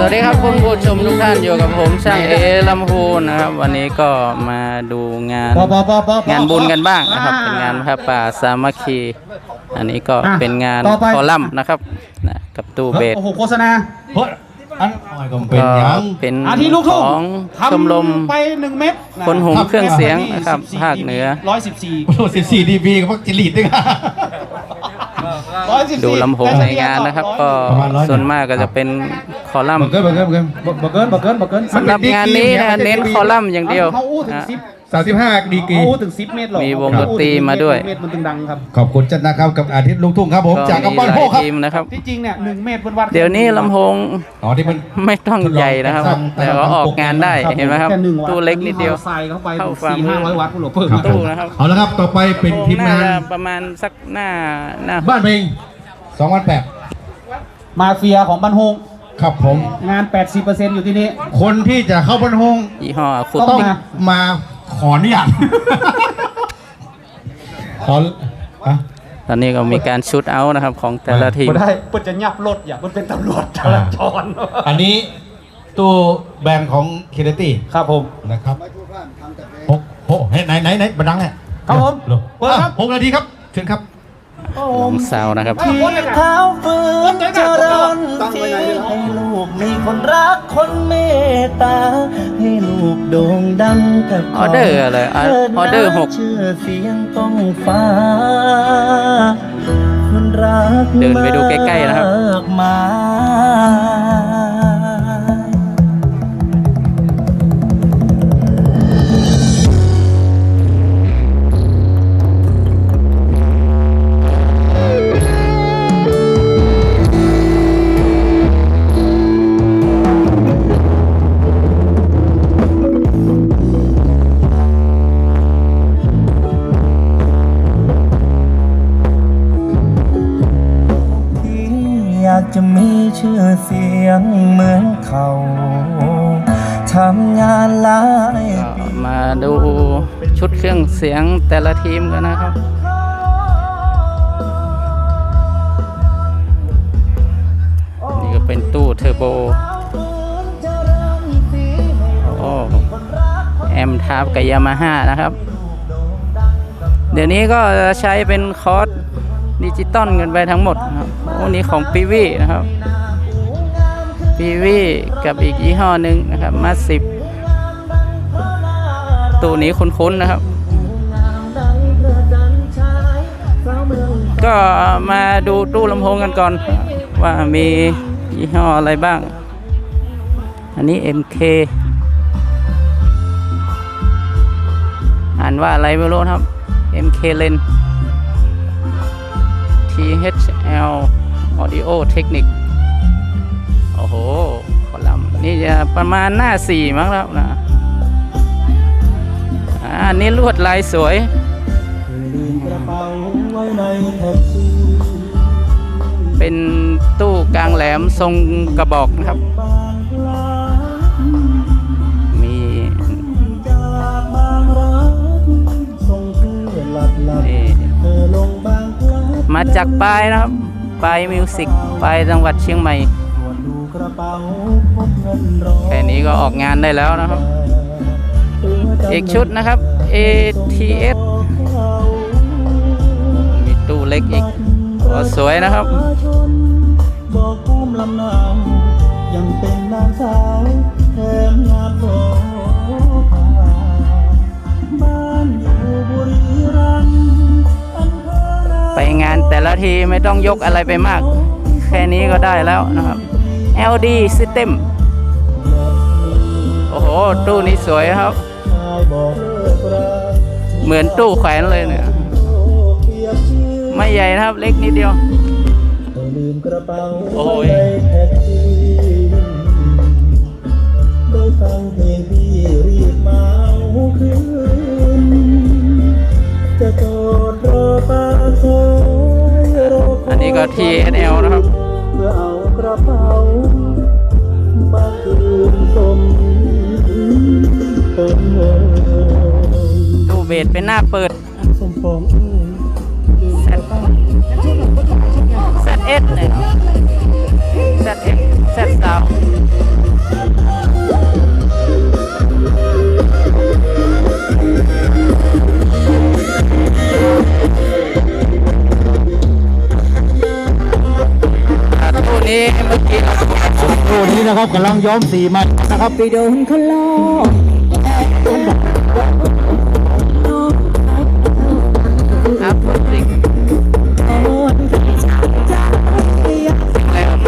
สวัสดีครับคุณผู้ชมทุกท่านอยู่กับผมช่างเอลำพูนนะครับ วันนี้ก็มาดูงานปอปอปอปอปองานบุญกันบ้างนะครับ เป็นงานพระป่าสามัคคี อันนี้ก็อะเป็นงานต่อไปคอลัมน์นะครับนะกับตู้เบสโอ้โหโฆษณาเฮ้ยอันอะไรก็เป็นก็หยังเป็นอาทิลูกขทุ่งองทำชมรมไปหนึ่งเม็ดะคนหุงเครื่องเสียงทำนะครับ14ภาคเหนือร้อยสิบสี่โอ้โหสิบสี่ดีบีกับพวกจิลีดด้วยกันร้อยสิบสี่ ดูลำโพงในงานนะครับ ก็ประมาณร้อยส่วนมากก็จะเป็นคอลัมน์เบิร์เกินเบิร์เกินเบิร์เกินบักเกินบักเกินบักเกินสำหรับงานนี้นะเน้นคอลัมน์อย่างเดียวเขาอู้ถึงนะสิบ สามสิบห้าดีกรีเขาอู้ถึงสิบเมตรหรอมีวงดนตรีมาด้วย เมตรมันถึงดังครับขอบคุณจันนะครับกับอาทิตย์ลูกทุ่งครับผมก็จากมีกำปั้นหโพลายครับทีมนะครับ ที่จริงเนี่ยหนึ่งเมตรบนวัดเดี๋ยวนี้ลำโพงอ๋อที่มันไม่ต้องใหญ่นะครับครับแต่ว่าออกงานได้เห็นไหมครับแหงวัดตู้เล็กนิดเดียวใส่เข้าไปเข้าฝ่าสี่มือห้าร้อยวัตต์คุณหลวงเพิ่มครับตู้นะครับเอาละครับต่อไปเป็นทีมงานน่จะประมาณสักหน้าหน้าบ้านเพลงสองวันแปดมาเฟียของบ้านฮงครับผมงาน 80%อยู่ที่นี่ คนที่จะเข้าบ้านฮงยี่ห้อฟุตต้ต้อองงมามา ขออนุญาตขอฮะตอนนี้ก็มีการชุดเอาท์นะครับของแต่ละทีม บ่ได้เปิดจะยับรถอย่ามันเป็นตำรวจจราจรอันนี้ตู้แบรนด์ของเคเนตี้ครับผม นะครับหกหกเฮ้ยไหนไหนไหนบันดังเนี่ยครับผมเร็วเปิดครับอะหกนาทีครับเชิญครับ ลงซาวนะครับ ที่เท้าฟื้นเจริญที่ให้ลูกมีคนรักคนเมตตา ให้ลูกโด่งดังกับออเดอร์อะไรอะออเดอร์หกชื่อเสียงต้องฟ้าคนรักเดินไปดูใกล้ๆนะครับ ชื่อเสียงเหมือนเขาทำงานหลายปีมาดูชุดเครื่องเสียงแต่ละทีมกันนะครับ นี่ก็เป็นตู้เทอร์โบโอ้แอมทาบกับยามาฮ่านะครับ เดี๋ยวนี้ก็จะใช้เป็นคอร์สดิจิตอลกันไปทั้งหมดครับโอ้นี่ของปีวีนะครับ ปีวีกับอีกยี่ห้อหนึ่งนะครับมาสิบตู้นี้คุ้นๆนะครับ ก็มาดูตู้ลำโพงกันก่อน ว่ามียี่ห้ออะไรบ้าง อันนี้ MK อ่านว่าอะไรไม่รู้ครับ MK Len THL Audio Technic โอ้โหคอลัมน์นี่จะประมาณหน้าสี่มั้งแล้วนะอ่าอันนี้ลวดลายสวยเป็นตู้กลางแหลมทรงกระบอกนะครับ มีมาจากปลายนะครับปลายมิวสิกปลายจังหวัดเชียงใหม่ แค่นี้ก็ออกงานได้แล้วนะครับ อีกชุดนะครับ ATS มีตู้เล็กอีกโอ้สวยนะครับบอกกุ้มลำนาวยังเป็นนางสาวแถมงามโตบ้านอยู่บุรีรัมย์อำเภอนาไปงานแต่ละทีไม่ต้องยกอะไรไปมาก แค่นี้ก็ได้แล้วนะครับ LD System โอ้โห ตู้นี้สวยครับ เหมือนตู้แขวนเลยเนี่ย ไม่ใหญ่นะครับ เล็กนิดเดียว โอ้ยไว้ในแท็กซี่ได้ฟังเพลงพี่รีบมาเอาคืน จะโจดรอปาคอยรออันนี้ก็ TNL นะครับ เพื่อเอากระเป๋า ตู้เบสเป็นหน้าเปิดสมองเอ้ยแซตแซดเอ็ดเนี่ยแซดเอ็ดแซดสาวตัวนี้เมื่อกี้เรา โอ้นี่นะครับกำลังย้อมสีมานะครับ ไปโดนเขาหลอ ครับสิ่งโอนจากอยากอะไรครับ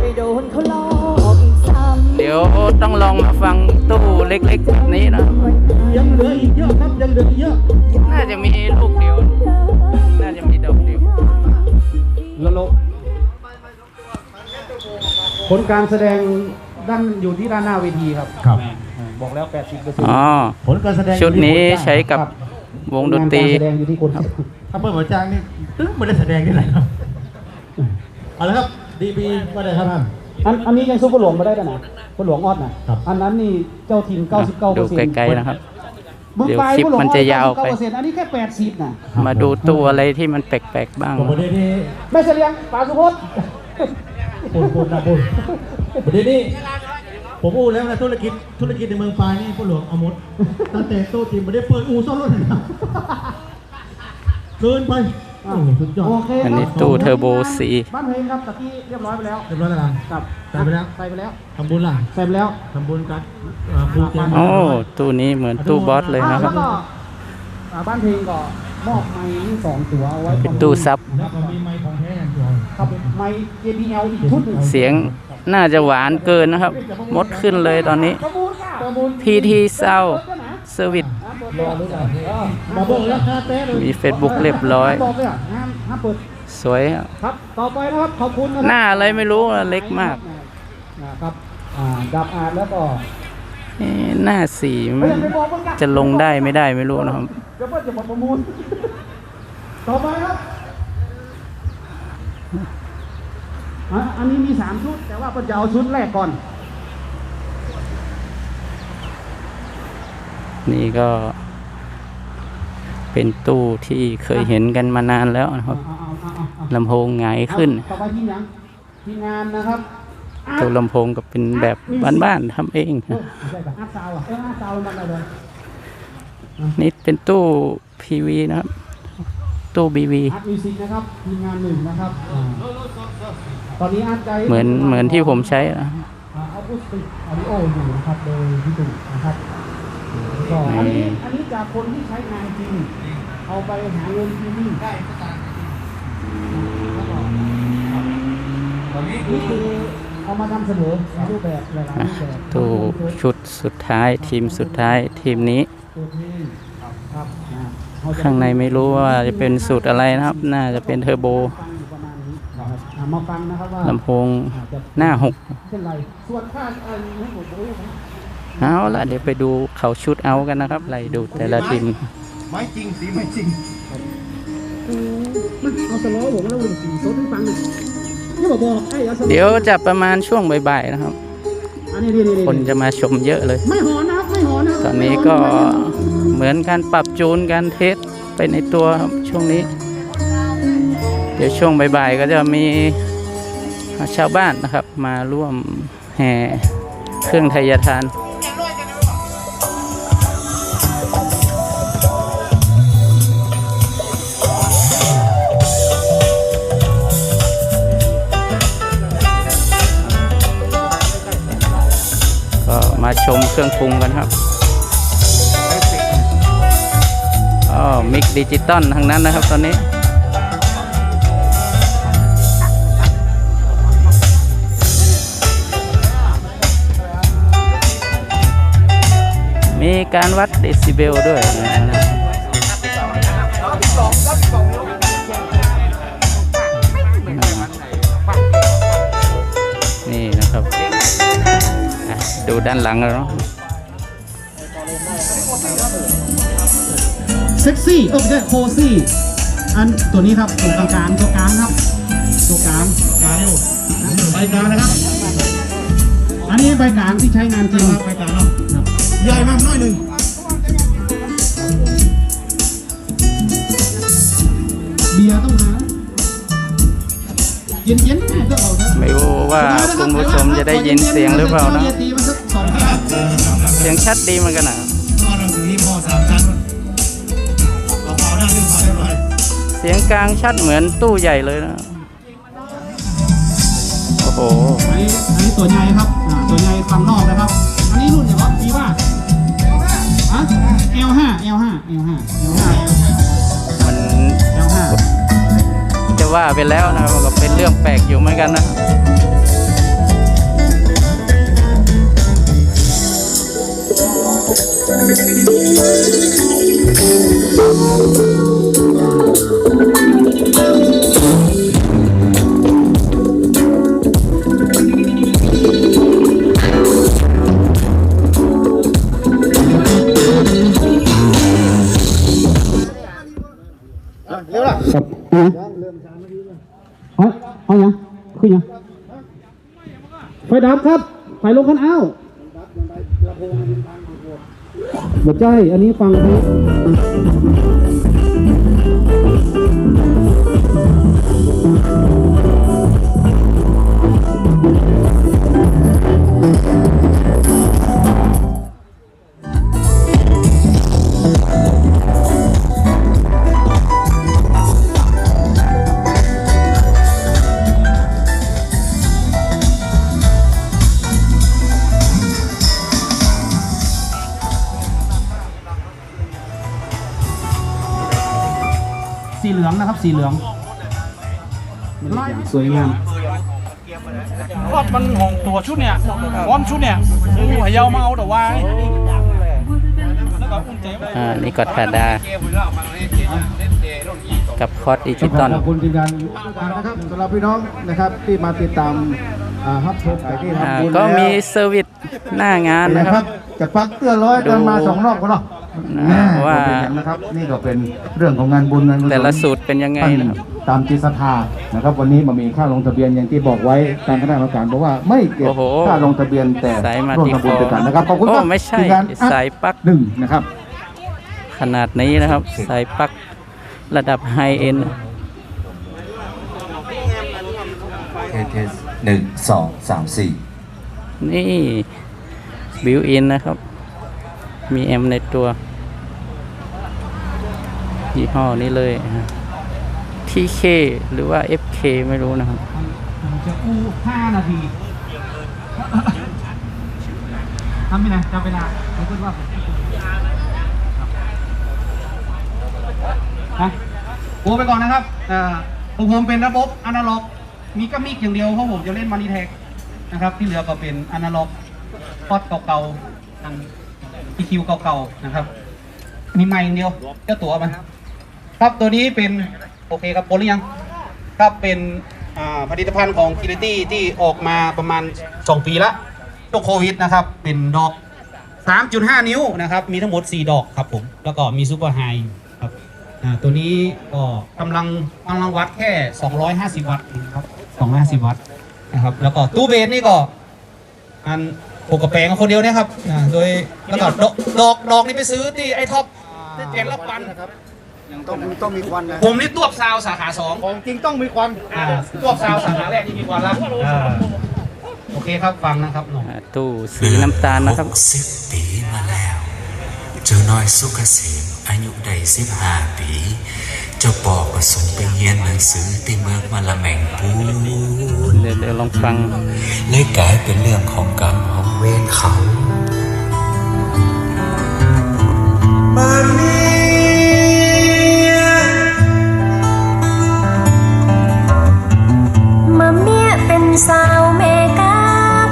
ไปโดนเขาลอกอีกซ้ำเดี๋ยวต้องลองมาฟังตู้เล็กๆแบบนี้นะครับยังเหลืออีกเยอะครับยังเหลืออีกเยอะ น่าจะมีลูกเดียว ผลการแสดงด้านอยู่ที่ด้านหน้าเวทีครับ ครับ บอกแล้ว 80เปอร์เซ็นต์อ๋อ ผลการแสดงชุดนี้ใช้กับวงดนตรีการแสดงอยู่ที่คนถ้าเปิดหัวจางนี่ตึ้งไม่ได้แสดงที่ไหนครับเอาละครับดีบีว่าไงครับท่านอันอันนี้ยังซุปเปอร์หลวงมาได้ด้วยนะซุปเปอร์หลวงออดนะครับอันนั้นนี่เจ้าทีม 99เปอดูร์เซ็นต์ไกลๆนะครับบึงเดี๋ยวปลายคลิปผู้หลวงมันจะยาวไป99เปอร์เซ็นต์อันนี้แค่80น่ะมาดูตู้อะไรที่มันแปลกๆบ้างผมประเด็นนี้ไม่เฉลียงปลาสุพจน์ ปุ่นปุ่นนะปุ่นประเด็นนี้ ผมอู้แล้วนะธุรกิจธุรกิจในเมืองปลายนี่ผู้หลวงเอาหมดตั้งแต่โต๊ะจีนไม่ได้เปิดอู่ซ่อมรถเลยนะเกินไปโอ้โหสุดยอด โอเคอันนี้ตู้เทอร์โบสีบ้านเพลงครับตะกี้เรียบร้อยไปแล้วเรียบร้อยแล้วกันครับใส่ไปแล้วใส่ไปแล้วทำบุญล่ะใส่ไปแล้วทำบุญกันอ่าบูเจมโอ้ตู้นี้เหมือนตู้บอสเลยอ่านะคแล้วก็อ่าบ้านเพลงก็ มอบไม้สองตัวเอาไว้เป็นตู้ซับ แล้วก็มีไม้ของแท้อย่างเดียวครับไม้ JBL อีกชุดหนึ่งเสียงน่าจะหวานเกินนะครับ มดขึ้นเลยตอนนี้ ประมูลค่ะประมูล PT Sound Service รอรู้จักเออมาบอกราคาเต้เลยมี Facebook เรียบร้อยบอกเลยอะห้ามห้ามเปิดสวยอะครับ ต่อไปนะครับขอบคุณนะครัหน้าอะไรไม่รู้อะเล็กมากนะครับอ่าดับอาดแล้วก็เอ๊ะหน้าสีเฮ้มัยนยังไม่บอกเพิ่งกจะลงได้ไม่ได้ไม่รู้นะครับ เดี๋ยวเพิ่งจะบอกประมูล ต่อไปครับอะอันนี้มีสามชุด แต่ว่าเพิ่นจะเอาชุดแรกก่อน นี่ก็ เป็นตู้ที่เคยเห็นกันมานานแล้วนะครับเอาเอาเอาเอาเอาลำโพงหงายขึ้น ต่อไปทีมยังทีมงานนะครับอาร์ตตัวลำโพงก็เป็นแบบบ้านๆทำเองเออไม่ใช่แบบอาร์ตซาวด์อะเอออาร์ตซาวด์มันอะไรเลย นี่เป็นตู้ PV นะครับ ตู้ BV อาร์ตมิวสิกนะครับทีมงานหนึ่งนะครับอ่าตอนนี้อาร์ตใจเหมือนเหมือนที่ผมใช้นะเอาพูดติดออดิโออยู่นะครับโดยพี่ตู่นะครับก็อันนี้อันนี้จากคนที่ใช้งานจริง เอาไปหาเงินที่นี่ได้นี่คือเอามานำเสนอในรูปแบบหลายๆรูปแบบ ตู้ชุดสุดท้ายทีมสุดท้ายทีมนี้ ตัวเพลงครับอ่าเจะข้างในไม่รู้ว่าจะเป็นสูตรอะไรนะครับ น่าจะเป็นเทอร์โบฟังอยู่ประมาณนี้นะครับอ่ามาฟังนะครับว่าลำโพงหน้าหกเช่นไรส่วนค่าเอ่อให้ผมดูนะเอาละเดี๋ยวไปดูเขาชุดเอากันนะครับไล่ดูแต่ละทีมไม้จริงสีไม่จริงมันเอาสล้อผมแล้วผมสีโซดให้ฟังหน่อยนี่บอกบอกไอ้เอาสล้อเดี๋ยวจะประมาณช่วงบ่ายๆนะครับอันนี้นี่นี่คนจะมาชมเยอะเลย ไม่หอนนะ ตอนนี้ก็เหมือนการปรับจูนการเทสไปในตัวช่วงนี้ เดี๋ยวช่วงบ่ายๆก็จะมีชาวบ้านนะครับมาร่วมแห่เครื่องไทยทานก็มาชมเครื่องปรุงกันครับ อ๋อมิกดิจิตอลทั้งนั้นนะครับตอนนี้มีการวัดเดซิเบลด้วยนะครับนี่นะครับ ดูด้านหลังแล้วเนาะ เซ็กซี่เออไม่ใช่โคซี่ อันตัวนี้ครับตัวกลางๆตัวกลางครับตัวกลางกลางอยู่ไปกลางนะครับ อันนี้ใบกลางที่ใช้งานจริงไปกลางเนาะใหญ่มากน้อยหนึ่งเบียร์ต้องมาเย็นๆก็เอาครับไม่รู้ว่าคุณผู้ชมจะได้ยินเสียงหรือเปล่านะเบียร์ตีมันสักสองแก้วเสียงชัดดีเหมือนกันนะ สียงกลางชัดเหมือนตู้ใหญ่เลยนะ โอ้โห อันนี้อันนี้ตัวใหญ่ครับอ่าตัวใหญ่ข้างนอกนะครับ อันนี้รุ่นอย่างว่าปีว่าฮะ L5 L5 L5 L5 มัน L5 จะว่าไปแล้วนะครับก็เป็นเรื่องแปลกอยู่เหมือนกันนะ ดับครับไฟลงคันอ้าวหัวใจ อันนี้ฟังครับ สีเหลืองนะครับ สีเหลือง สวยงามรอบมันของตัวชุดเนี่ยพร้อมชุดเนี่ยคือหัวยาวมาเอาแต่ว่าแล้วก็อุ้มใจไว้อ่านี่ก็ทาดา กับคอร์สดิจิตอลขอบคุณทีมงานนะครับสำหรับพี่น้องนะครับที่มาติดตามอ่ารับชมไปที่อ่าทำบุญก็มีแล้วเซอร์วิสหน้างานนะนะคครัรับบจากพักเตื้อร้อยกันมาสองรอบก็เนาะ อ่าแน่ว่าเป็นอย่างนะครับนี่ก็เป็นเรื่องของงานบุญงานกุศแต่ละสูตรเป็นยังไงนะครับตามจิตศรัทธานะครับ วันนี้มามีค่าลงทะเบียนอย่างที่บอกไว้ทางคณะกรรมการบอกว่าไม่เก็บโอ้โหค่าลงทะเบียนแต่สายมาร่วมติทำบุญคอด้วยกันนะครับขอบคุณโอ้ครับไม่ใช่ทีงานอัพสายปลั๊กหนึ่งนะครับ ขนาดนี้นะครับสายปลั๊กระดับไฮเอ็นเทสเทสหนึ่งสองสามสี่นี่บิวอินนะครับ มีแอมในตัวยี่ห้อนี้เลยทีเคหรือว่า FK ไม่รู้นะครับจะอู้ห้านาทีทำไปไหนจำเวลาไม่พูดว่าฮะโอไปก่อนนะครับอ่าของผมเป็นระบบอนาล็อก มีก็มีอย่างเดียวเพราะผมจะเล่นมานิเทคนะครับ ที่เหลือก็เป็นอนาล็อกพอดเก่าๆ อีคิวเก่าๆนะครับ มีไม้อย่างเดียวเจ้าตัวมันครับตัวนี้เป็นโอเคครับปรหรือยังครับเป็นผลิตภัณฑ์ของ k i r i t y ที่ออกมาประมาณ 2 ปีละช่วงโควิดนะครับ เป็นดอก 3.5 นิ้วนะครับ มีทั้งหมด 4 ดอกครับผม แล้วก็มีซูเปอร์ไฮครับตัวนี้ก็กำลังกำลังวัดแค่ 250 วัตต์ครับ 250 วัตต์นะครับ แล้วก็ตู้เบสนี่ก็อัน ปกกระแปลงคนเดียวเนะครับอ่าโดยแล้วก็ดอกดอกดอกนี่ไปซื้อที่ไอท็อปที่เจ็ดละปันต้องต้องมีควันนะผมนี่ตวบซาวสาขาสองของจริงต้องมีควันอ่าตวบซาวสาขาแรกที่มีความลับอ่าโอเคครับฟังนะครับหนุ่มอ่าตู้สีน้ำตาลนะครับ หกสิบปีมาแล้วเจ้าน้อยสุกเกษมอายุได้สิบห้าปี เจ้าปอก็ส่งไปเรียนหนังสือที่เมืองมาละแมงปูเดี๋ยว เดี๋ยวลองฟังเลยกลายเป็นเรื่องของกรรมของเวรเขามาเมียเป็นสาวเมกา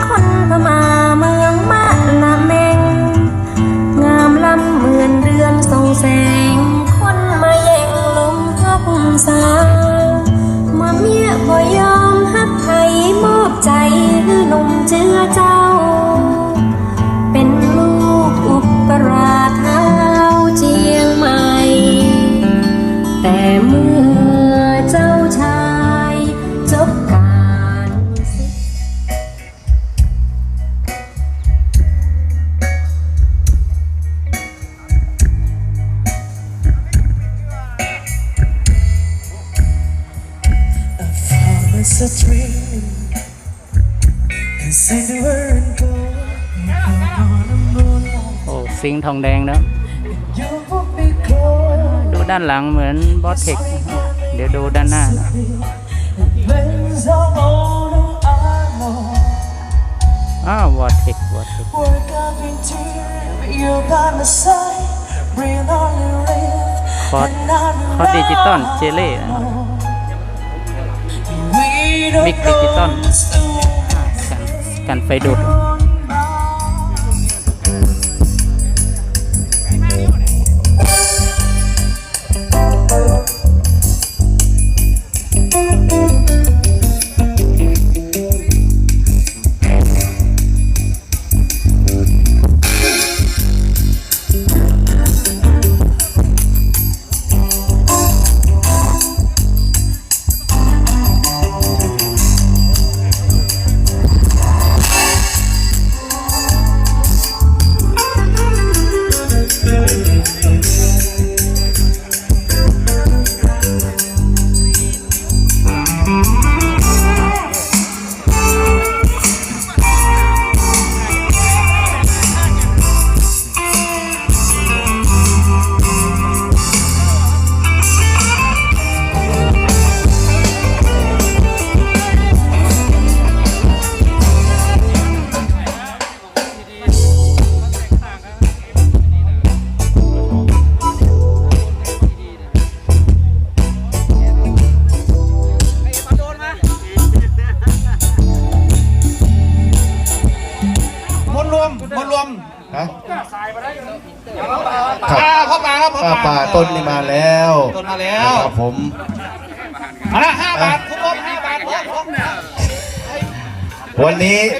คนพม่าเมืองมะละเมง งามลำเหมือนเดือนส่องแสง คนมาแย่งลมพับสาว เจ้า เป็นลูกอุปราชเท้าเจียงใหม่ แต่เมื่อเจ้าชายจบการศึก Promise a dream โอ้ซิงทองแดงแล้วดูด้านหลังเหมือนบอสเทคเดี๋ยวดูด้านหน้านะอ้าววอเทคบอสเทคคอร์ดคอร์ดดิจิตอลเจเล่มิกดิจิตอล กันไฟดูด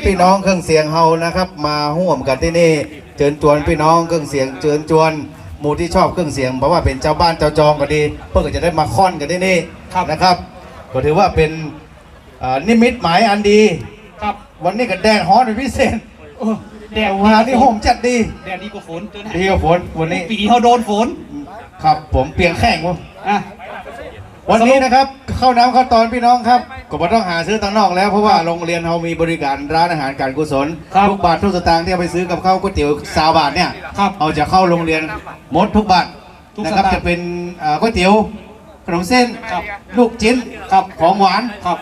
พี่น้องเครื่องเสียงเฮานะครับ มาห่วมกันที่นี่เชิญชวนพี่น้องเครื่องเสียงเชิญชวนหมู่ที่ชอบเครื่องเสียงเพราะว่าเป็นเจ้าบ้านเจ้าจองก็ดี เพื่อจะได้มาค่อนกันที่นี่นะครับ ก็ถือว่าเป็นอ่านิมิตหมายอันดีครับวันนี้ก็แดดฮ้อนเป็นพิเศษเออแดดงานที่ห่มจัดดีแดดดีกว่าฝนเจอนะดีกว่าฝนวันนี้ปีเขาโดนฝน ครับผมเปลี่ยนแข่งวะอะ วันนี้นะครับเข้าน้ำเข้าตอนพี่น้องครับก็ไม่ต้องหาซื้อทางนอกแล้วเพราะว่าโรงเรียนเรามีบริการร้านอาหารการกุศลครับทุกบาททุกสตางค์ที่เอาไปซื้อกับข้าวก๋วยเตี๋ยวสาวบาทเนี่ยครับเอาจะเข้าโรงเรียนหมดทุกบาททุกนะครับสตางค์ จะเป็นเอ่อก๋วยเตี๋ยวขนมเส้นครับ ลูกชิ้นครับของหวานครับ